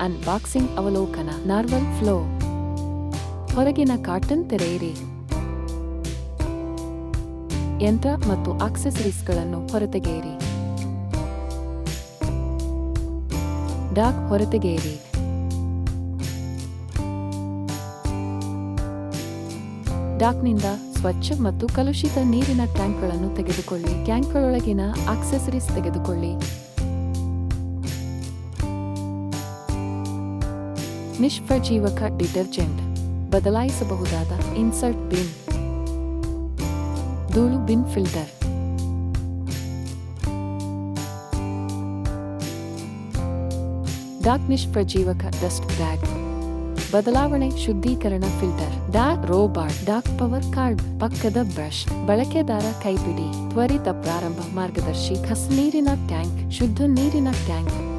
Unboxing ಅವಲೋಕನ Narwal flow ಹೊರಗಿನ cotton ತೆರೆಯಿರಿ. ಯಂತ್ರ ಮತ್ತು ಆಕ್ಸೆಸರೀಸ್ಗಳನ್ನು ಹೊರತೆಗೆಯಿರಿ. ಡಾಕ್ ಹೊರತೆಗೆಯಿರಿ. ಡಾಕ್ನಿಂದ ಸ್ವಚ್ಛ ಮತ್ತು ಕಲುಷಿತ ನೀರಿನ ಟ್ಯಾಂಕ್ಗಳನ್ನು ತೆಗೆದುಕೊಳ್ಳಿ. ಟ್ಯಾಂಕ್ಗಳೊಳಗಿನ ಆಕ್ಸೆಸರೀಸ್ ತೆಗೆದುಕೊಳ್ಳಿ. ನಿಷ್ಪ್ರಜೀವಕ ಡಿಟರ್ಜೆಂಟ್ ಬದಲಾಯಿಸಬಹುದಾದ ಇನ್ಸರ್ಟ್ ಬಿನ್. ಧೂಳು ಬಿನ್ ಫಿಲ್ಟರ್. ಡಾಕ್ ನಿಷ್ಪ್ರಜೀವಕ ಡಸ್ಟ್ ಬ್ಯಾಗ್. ಬದಲಾವಣೆ ಶುದ್ಧೀಕರಣ filter. Dock robot dock power cord, ಪಕ್ಕದ ಬ್ರಷ್, ಬಳಕೆದಾರ ಕೈಪಿಡಿ, ತ್ವರಿತ ಪ್ರಾರಂಭ ಮಾರ್ಗದರ್ಶಿ, ಖಸ್ ನೀರಿನ ಟ್ಯಾಂಕ್, ಶುದ್ಧ ನೀರಿನ ಟ್ಯಾಂಕ್.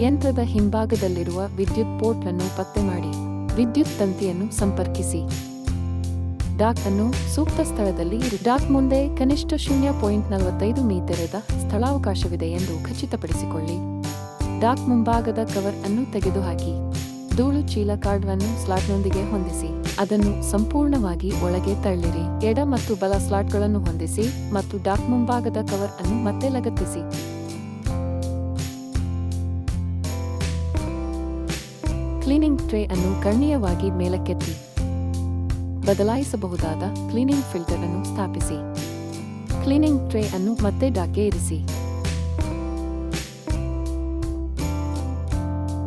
ಯಂತ್ರದ ಹಿಂಭಾಗದಲ್ಲಿರುವ ವಿದ್ಯುತ್ ಪೋರ್ಟ್ ಅನ್ನು ಪತ್ತೆ ಮಾಡಿ. ವಿದ್ಯುತ್ ತಂತಿಯನ್ನು ಸಂಪರ್ಕಿಸಿ. ಡಾಕ್ ಅನ್ನು ಸೂಕ್ತ ಸ್ಥಳದಲ್ಲಿ ಡಾಕ್ ಮುಂದೆ ಕನಿಷ್ಠ ಶೂನ್ಯ ಪಾಯಿಂಟ್ ನಲವತ್ತೈದು ಮೀಟರದ ಸ್ಥಳಾವಕಾಶವಿದೆ ಎಂದು ಖಚಿತಪಡಿಸಿಕೊಳ್ಳಿ. ಡಾಕ್ ಮುಂಭಾಗದ ಕವರ್ ಅನ್ನು ತೆಗೆದುಹಾಕಿ. ಧೂಳು ಚೀಲ ಕಾರ್ಡ್ ಅನ್ನು ಸ್ಲಾಟ್ನೊಂದಿಗೆ ಹೊಂದಿಸಿ. ಅದನ್ನು ಸಂಪೂರ್ಣವಾಗಿ ಒಳಗೆ ತಳ್ಳಿರಿ. ಎಡ ಮತ್ತು ಬಲ ಸ್ಲಾಟ್ಗಳನ್ನು ಹೊಂದಿಸಿ ಮತ್ತು ಡಾಕ್ ಮುಂಭಾಗದ ಕವರ್ ಅನ್ನು ಮತ್ತೆ ಲಗತ್ತಿಸಿ. ಕ್ಲೀನಿಂಗ್ ಟ್ರೇ ಅನ್ನು ಕರ್ಣೀಯವಾಗಿ ಮೇಲಕ್ಕೆತ್ತಿ. ಬದಲಾಯಿಸಬಹುದಾದ ಕ್ಲೀನಿಂಗ್ ಫಿಲ್ಟರ್ ಅನ್ನು ಸ್ಥಾಪಿಸಿ. ಕ್ಲೀನಿಂಗ್ ಟ್ರೇ ಅನ್ನು ಮತ್ತೆ ಡಾಕೆ ಇರಿಸಿ.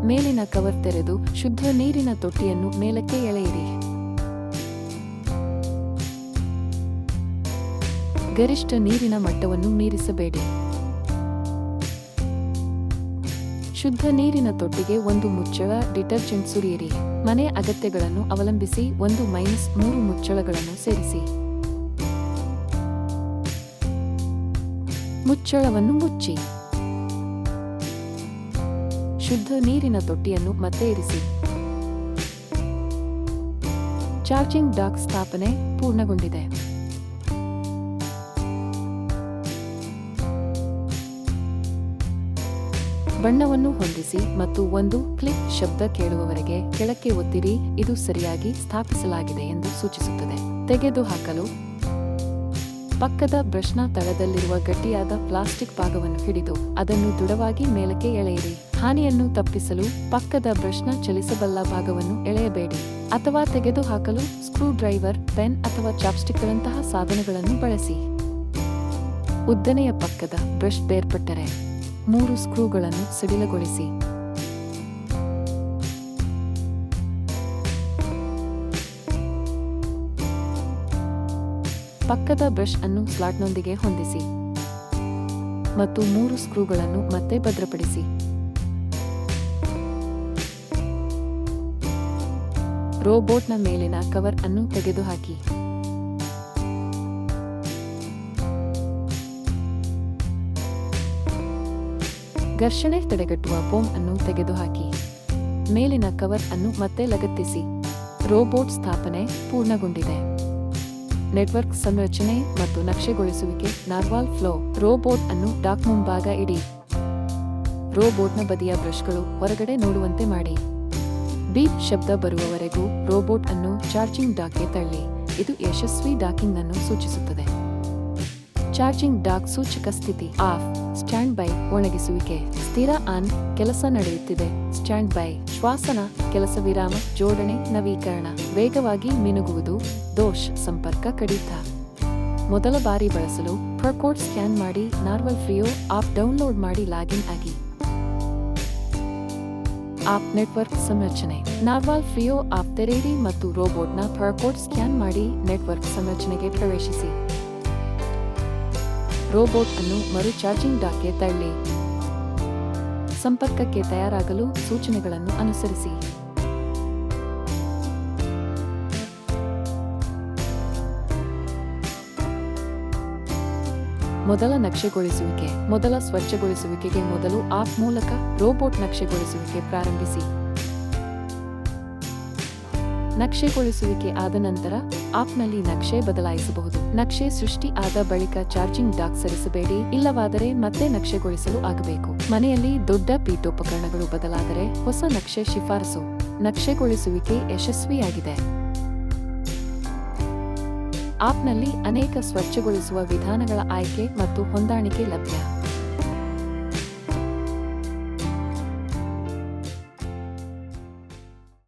ಮೇಲಿನ ಕವರ್ ತೆರೆದು ಶುದ್ಧ ನೀರಿನ ತೊಟ್ಟಿಯನ್ನು ಮೇಲಕ್ಕೆ ಎಳೆಯಿರಿ. ಗರಿಷ್ಠ ನೀರಿನ ಮಟ್ಟವನ್ನು ಮೀರಿಸಬೇಡಿ. ಶುದ್ಧ ನೀರಿನ ತೊಟ್ಟಿಗೆ ಒಂದು ಮುಚ್ಚಳ ಡಿಟರ್ಜೆಂಟ್ ಸುರಿಯಿರಿ. ಮನೆ ಅಗತ್ಯಗಳನ್ನು ಅವಲಂಬಿಸಿ ಒಂದು ಮೈನಸ್ ಮೂರು ಮುಚ್ಚಳಗಳನ್ನು ಸೇರಿಸಿ. ಮುಚ್ಚಳವನ್ನು ಮುಚ್ಚಿ. ಶುದ್ಧ ನೀರಿನ ತೊಟ್ಟಿಯನ್ನು ಮತ್ತೆ ಇರಿಸಿ. ಚಾರ್ಜಿಂಗ್ ಡಾಕ್ ಸ್ಥಾಪನೆ ಪೂರ್ಣಗೊಂಡಿದೆ. ಬಣ್ಣವನ್ನು ಹೊಂದಿಸಿ ಮತ್ತು ಒಂದು ಕ್ಲಿಕ್ ಶಬ್ದ ಕೇಳುವವರೆಗೆ ಕೆಳಕ್ಕೆ ಒತ್ತಿರಿ, ಇದು ಸರಿಯಾಗಿ ಸ್ಥಾಪಿಸಲಾಗಿದೆ ಎಂದು ಸೂಚಿಸುತ್ತದೆ. ತೆಗೆದುಹಾಕಲು ಪಕ್ಕದ ಬ್ರಷ್ನ ತಳದಲ್ಲಿರುವ ಗಟ್ಟಿಯಾದ ಪ್ಲಾಸ್ಟಿಕ್ ಭಾಗವನ್ನು ಹಿಡಿದು ಅದನ್ನು ದೃಢವಾಗಿ ಮೇಲಕ್ಕೆ ಎಳೆಯಿರಿ. ಹಾನಿಯನ್ನು ತಪ್ಪಿಸಲು ಪಕ್ಕದ ಬ್ರಷ್ನ ಚಲಿಸಬಲ್ಲ ಭಾಗವನ್ನು ಎಳೆಯಬೇಡಿ ಅಥವಾ ತೆಗೆದುಹಾಕಲು ಸ್ಕ್ರೂ ಡ್ರೈವರ್ ಪೆನ್ ಅಥವಾ ಚಾಪ್ಸ್ಟಿಕ್ಗಳಂತಹ ಸಾಧನಗಳನ್ನು ಬಳಸಿ. ಉದ್ದನೆಯ ಪಕ್ಕದ ಬ್ರಷ್ ಬೇರ್ಪಟ್ಟರೆ. ಮೂರು ಸ್ಕ್ರೂಗಳನ್ನು ಸಡಿಲಗೊಳಿಸಿ. ಪಕ್ಕದ ಬ್ರಷ್ ಅನ್ನು ಸ್ಲಾಟ್ನೊಂದಿಗೆ ಹೊಂದಿಸಿ. ಮತ್ತು ಮೂರು ಸ್ಕ್ರೂಗಳನ್ನು ಮತ್ತೆ ಭದ್ರಪಡಿಸಿ. ರೋಬೋಟ್ನ ಮೇಲಿನ ಕವರ್ ಅನ್ನು ತೆಗೆದುಹಾಕಿ. ಘರ್ಷಣೆ ತಡೆಗಟ್ಟುವ ಬೋಮ್ ಅನ್ನು ತೆಗೆದುಹಾಕಿ. ಮೇಲಿನ ಕವರ್ ಅನ್ನು ಮತ್ತೆ ಲಗತ್ತಿಸಿ. ರೋಬೋಟ್ ಸ್ಥಾಪನೆ ಪೂರ್ಣಗೊಂಡಿದೆ. ನೆಟ್ವರ್ಕ್ ಸಂರಚನೆ ಮತ್ತು ನಕ್ಷೆಗೊಳಿಸುವಿಕೆ ನಾರ್ವಾಲ್ ಫ್ಲೋ ರೋಬೋಟ್ ಅನ್ನು ಡಾಕ್ ಮುಂಭಾಗ ಇಡಿ. ರೋಬೋಟ್ನ ಬದಿಯ ಬ್ರಷ್ಗಳು ಹೊರಗಡೆ ನೋಡುವಂತೆ ಮಾಡಿ. ಬೀಪ್ ಶಬ್ದ ಬರುವವರೆಗೂ ರೋಬೋಟ್ ಅನ್ನು ಚಾರ್ಜಿಂಗ್ ಡಾಕ್ಗೆ ತಳ್ಳಿ. ಇದು ಯಶಸ್ವಿ ಡಾಕಿಂಗ್ ಅನ್ನು ಸೂಚಿಸುತ್ತದೆ. ಚಾರ್ಜಿಂಗ್ ಡಾಕ್ ಸೂಚಕ ಸ್ಥಿತಿ ಆಫ್. Stand by ಒಣಗಿಸುವಿಕೆ. ಸ್ಥಿರ ಆನ್, ಕೆಲಸ ನಡೆಯುತ್ತಿದೆ. ಸ್ಟ್ಯಾಂಡ್ ಬೈ, ಶ್ವಾಸನ ಕೆಲಸ ವಿರಾಮ, ಜೋಡಣೆ, ನವೀಕರಣ. ವೇಗವಾಗಿ ಮಿನುಗುವುದು, ದೋಷ್, ಸಂಪರ್ಕ ಕಡಿತ. ಮೊದಲ ಬಾರಿ ಬಳಸಲು ಪ್ರಕೋಡ್ ಸ್ಕ್ಯಾನ್ ಮಾಡಿ ನಾರ್ವಲ್ ಫ್ರಿಯೋ, ಆಪ್ ಡೌನ್ಲೋಡ್ ಮಾಡಿ ಲಾಗಿನ್ ಆಗಿ. ಆಪ್ ನೆಟ್ವರ್ಕ್ ಸಂರಚನೆ. ನಾರ್ವಾಲ್ ಫ್ರಿಯೋ, ಆಪ್ ತೆರೆಯಿರಿ ಮತ್ತು ರೋಬೋಟ್ನ ಪ್ರಕೋಡ್ ಸ್ಕ್ಯಾನ್ ಮಾಡಿ, ನೆಟ್ವರ್ಕ್ ಸಂರಚನೆಗೆ ಪ್ರವೇಶಿಸಿ. ರೋಬೋಟ್ ಅನ್ನು ಮರು ಚಾರ್ಜಿಂಗ್ ಡಾಕ್ಗೆ ತಳ್ಳಿ. ಸಂಪರ್ಕಕ್ಕೆ ತಯಾರಾಗಲು ಸೂಚನೆಗಳನ್ನು ಅನುಸರಿಸಿ. ಮೊದಲ ನಕ್ಷೆಗೊಳಿಸುವಿಕೆ, ಮೊದಲ ಸ್ವಚ್ಛಗೊಳಿಸುವಿಕೆಗೆ ಮೊದಲು ಆಪ್ ಮೂಲಕ ರೋಬೋಟ್ ನಕ್ಷೆಗೊಳಿಸುವಿಕೆ ಪ್ರಾರಂಭಿಸಿ. ನಕ್ಷೆಗೊಳಿಸುವಿಕೆ ಆದ ನಂತರ ಆಪ್ನಲ್ಲಿ ನಕ್ಷೆ ಬದಲಾಯಿಸಬಹುದು. ನಕ್ಷೆ ಸೃಷ್ಟಿ ಆದ ಬಳಿಕ ಚಾರ್ಜಿಂಗ್ ಡಾಕ್ ಸರಿಸಬೇಡಿ, ಇಲ್ಲವಾದರೆ ಮತ್ತೆ ನಕ್ಷೆಗೊಳಿಸಲು ಆಗಬೇಕು. ಮನೆಯಲ್ಲಿ ದೊಡ್ಡ ಪೀಠೋಪಕರಣಗಳು ಬದಲಾದರೆ ಹೊಸ ನಕ್ಷೆ ಶಿಫಾರಸು. ನಕ್ಷೆಗೊಳಿಸುವಿಕೆ ಯಶಸ್ವಿಯಾಗಿದೆ. ಆಪ್ನಲ್ಲಿ ಅನೇಕ ಸ್ವಚ್ಛಗೊಳಿಸುವ ವಿಧಾನಗಳ ಆಯ್ಕೆ ಮತ್ತು ಹೊಂದಾಣಿಕೆ ಲಭ್ಯ.